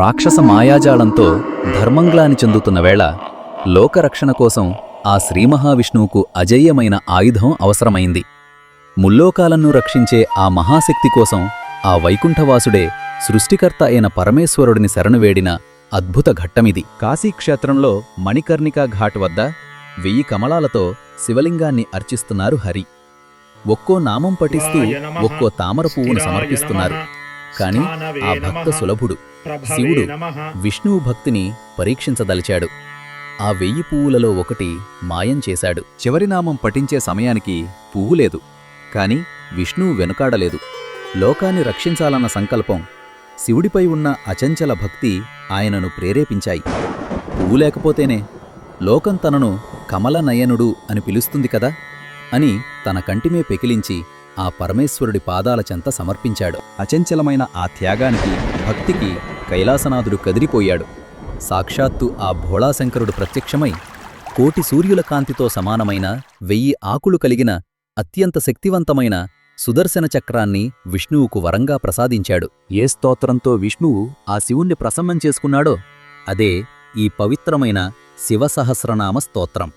రాక్షస మాయాజాలంతో ధర్మంగ్లాని చెందుతున్న వేళ లోకరక్షణ కోసం ఆ శ్రీ మహావిష్ణువుకు అజేయమైన ఆయుధం అవసరమైంది. ముల్లోకాలను రక్షించే ఆ మహాశక్తి కోసం ఆ వైకుంఠవాసుడే సృష్టికర్త అయిన పరమేశ్వరుడిని శరణువేడిన అద్భుత ఘట్టమిది. కాశీక్షేత్రంలో మణికర్ణికా ఘాట్ వద్ద వెయ్యి కమలాలతో శివలింగాన్ని అర్చిస్తున్నారు హరి. ఒక్కో నామం పఠిస్తూ ఒక్కో తామర పువ్వును సమర్పిస్తున్నారు. కాని ఆ భక్త సులభుడు శివుడు విష్ణువు భక్తిని పరీక్షించదలిచాడు. ఆ వెయ్యి పువ్వులలో ఒకటి మాయం చేశాడు. చివరి నామం పఠించే సమయానికి పువ్వు లేదు. కాని విష్ణువు వెనుకాడలేదు లోకాన్ని రక్షించాలన్న సంకల్పం శివుడిపై ఉన్న అచంచల భక్తి ఆయనను ప్రేరేపించాయి. పువ్వు లేకపోతేనే లోకం తనను కమలనయనుడు అని పిలుస్తుంది కదా అని తన కంటిమే పెకిలించి ఆ పరమేశ్వరుడి పాదాల చెంత సమర్పించాడు. అచంచలమైన ఆ త్యాగానికి భక్తికి కైలాసనాథుడు కదిలిపోయాడు. సాక్షాత్తు ఆ భోళాశంకరుడు ప్రత్యక్షమై కోటి సూర్యుల కాంతితో సమానమైన వెయ్యి ఆకులు కలిగిన అత్యంత శక్తివంతమైన సుదర్శన చక్రాన్ని విష్ణువుకు వరంగా ప్రసాదించాడు. ఏ స్తోత్రంతో విష్ణువు ఆ శివుణ్ణి ప్రసన్నం చేసుకున్నాడో అదే ఈ పవిత్రమైన శివసహస్రనామ స్తోత్రం.